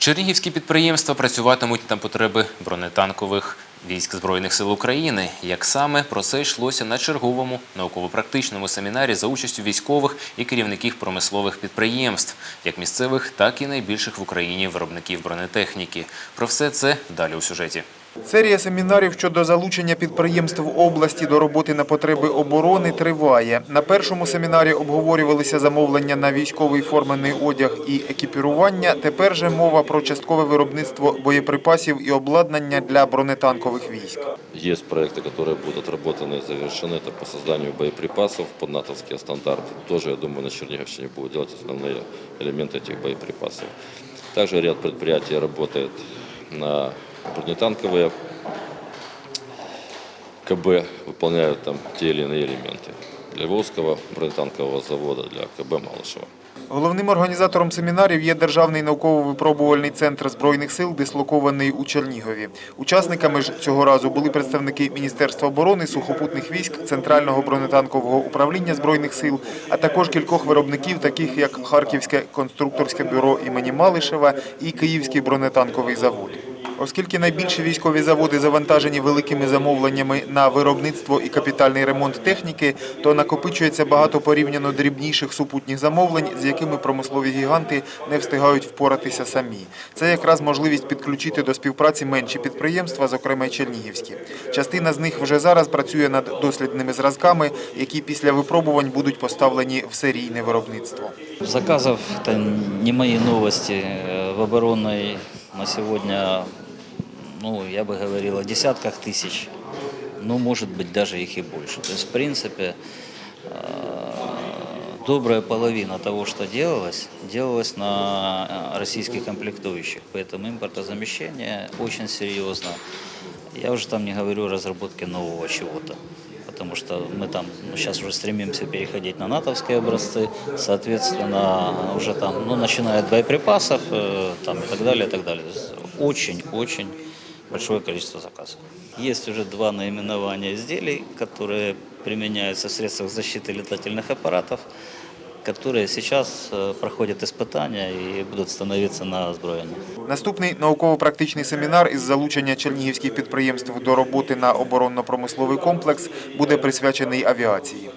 Чернігівські підприємства працюватимуть на потреби бронетанкових військ Збройних сил України. Як саме про це йшлося на черговому науково-практичному семінарі за участю військових і керівників промислових підприємств, як місцевих, так і найбільших в Україні виробників бронетехніки. Про все це далі у сюжеті. Серія семінарів щодо залучення підприємств області до роботи на потреби оборони триває. На першому семінарі обговорювалися замовлення на військовий формений одяг і екіпірування. Тепер же мова про часткове виробництво боєприпасів і обладнання для бронетанкових військ. Есть проекты, которые будут отработаны и завершены. Это по созданию боеприпасов под натовские стандарты. Тоже, я думаю, на Черниговщине будут делать основные элементы этих боеприпасов. Также ряд предприятий работает на бронетанковые КБ, выполняют там те или иные элементы. Для Волжского бронетанкового завода, для КБ Малышева. Головним організатором семінарів є Державний науково-випробувальний центр Збройних сил, дислокований у Чернігові. Учасниками ж цього разу були представники Міністерства оборони, сухопутних військ, Центрального бронетанкового управління Збройних сил, а також кількох виробників, таких як Харківське конструкторське бюро імені Малишева і Київський бронетанковий завод. Оскільки найбільші військові заводи завантажені великими замовленнями на виробництво і капітальний ремонт техніки, то накопичується багато порівняно дрібніших супутніх замовлень, з якими промислові гіганти не встигають впоратися самі. Це якраз можливість підключити до співпраці менші підприємства, зокрема й чернігівські. Частина з них вже зараз працює над дослідними зразками, які після випробувань будуть поставлені в серійне виробництво. Заказов это не мои новости. Э, В оборонной на сегодня, ну, я бы говорил, о десятках тысяч. Ну, может быть, даже их и больше. То есть, в принципе, э, добрая половина того, что делалось, делалось на э, российских комплектующих. Поэтому импортозамещение очень серьезно. Я уже там не говорю о разработке нового чего-то. Потому что мы там ну, сейчас уже стремимся переходить на натовские образцы, соответственно, уже там, ну, начиная от боеприпасов э, там, и так далее, и так далее. Очень-очень большое количество заказов. Есть уже два наименования изделий, которые применяются в средствах защиты летательных аппаратов, которые сейчас э, проходят испытания и будут становиться на озброение. Наступний науково-практичний семінар із залучення чернігівських підприємств до роботи на оборонно-промисловий комплекс буде присвячений авіації.